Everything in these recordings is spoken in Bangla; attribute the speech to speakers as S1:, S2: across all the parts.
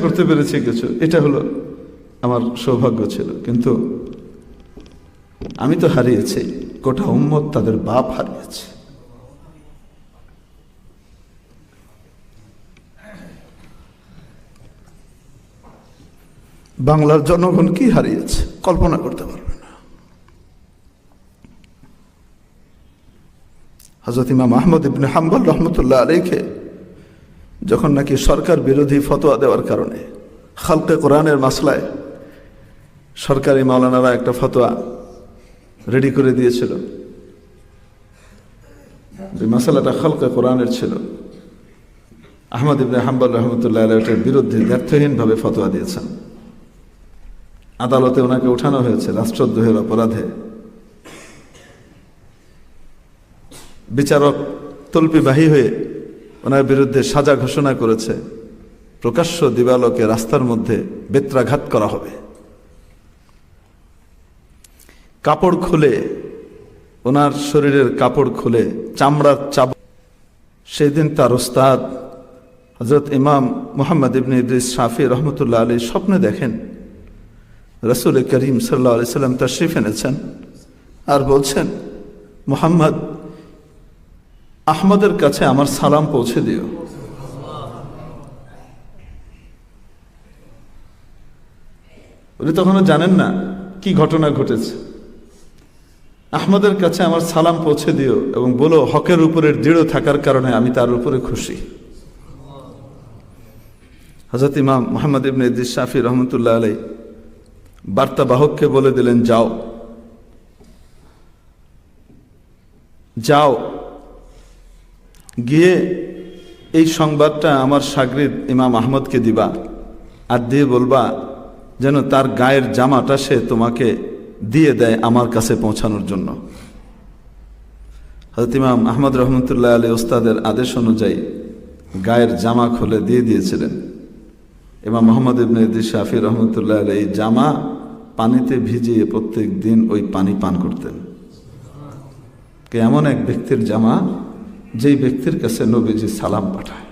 S1: করতে পেরেছি কিছু। এটা হলো আমার সৌভাগ্য ছিল। কিন্তু আমি তো হারিয়েছি। গোটা উম্মত তাদের বাপ হারিয়েছে। বাংলার জনগণ কি হারিয়েছে? কল্পনা করতে পারবে না। হজরত ইমাম আহমদ ইবনে হাম্বল রহমতুল্লাহ আলীকে যখন নাকি সরকার বিরোধী ফতোয়া দেওয়ার কারণে খালকে কোরআনের মাসলায় সরকারি মাওলানারা একটা ফতোয়া রেডি করে দিয়েছিল। যে মাসালাটা খালকে কোরআনের ছিল। আহমদ ইবনে হাম্বল রহমতুল্লাহ আলী বিরুদ্ধে ব্যর্থহীনভাবে ফতোয়া দিয়েছেন। আদালতে ওনাকে উঠানো হয়েছে রাষ্ট্রদ্রোহের অপরাধে। বিচারক তল্পিবাহী হয়ে ওনার বিরুদ্ধে সাজা ঘোষণা করেছে। প্রকাশ্য দিবালোকে রাস্তার মধ্যে বেত্রাঘাত করা হবে। কাপড় খুলে, ওনার শরীরের কাপড় খুলে, চামড়ার চাব সেই দিন তার ওস্তাদ হজরত ইমাম মোহাম্মদ ইবনে ইদ্রিস শাফি রহমতুল্লাহ আলী স্বপ্নে দেখেন। রসুল করিম সাল্লা আলি সাল্লাম তশরিফ এনেছেন আর বলছেন, মোহাম্মদ আহমদের কাছে আমার সালাম পৌঁছে দিও। উনি তখনও জানেন না কি ঘটনা ঘটেছে। আহমদের কাছে আমার সালাম পৌঁছে দিও এবং বলো, হকের উপরের দৃঢ় থাকার কারণে আমি তার উপরে খুশি। হজরত ইমাম মোহাম্মদ ইবনে ইদ্দিস শাফি রহমতুল্লাহ আলাই বার্তাবাহককে বলে দিলেন, যাও। যাও। গিয়ে এই সংবাদটা আমার সাগরিদ ইমাম আহমদকে দিবা আর দিয়ে বলবা যেন তার গায়ের জামাটা সে তোমাকে দিয়ে দেয় আমার কাছে পৌঁছানোর জন্য। হজরত ইমাম আহমদ রহমতুল্লাহ আলী ওস্তাদের আদেশ অনুযায়ী গায়ের জামা খুলে দিয়ে দিয়েছিলেন। ইমাম মোহাম্মদ ইবনে ইদ্দিস শাফি রহমতুল্লাহ আলী এই জামা পানিতে ভিজিয়ে প্রত্যেক দিন ওই পানি পান করতেন। এমন এক ব্যক্তির জামা যেই ব্যক্তির কাছে নবীজি সালাম পাঠায়।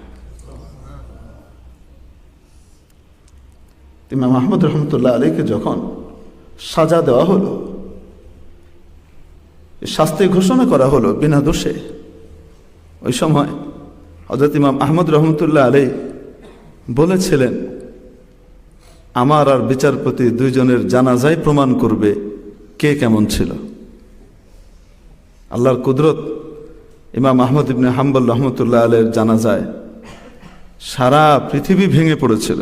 S1: ইমাম আহমদ রহমতুল্লাহ আলীকে যখন সাজা দেওয়া হলো শাস্তি ঘোষণা করা হলো বিনা দোষে, ওই সময় হজরত ইমাম আহমদ রহমতুল্লাহ আলী বলেছিলেন, আমার আর বিচারপতি দুইজনের জানাজাই প্রমাণ করবে কে কেমন ছিল। আল্লাহর কুদরত ইমাম আহমদ ইবনে হাম্বল রহমতুল্লাহ আলের জানা যায় সারা পৃথিবী ভেঙে পড়েছিল।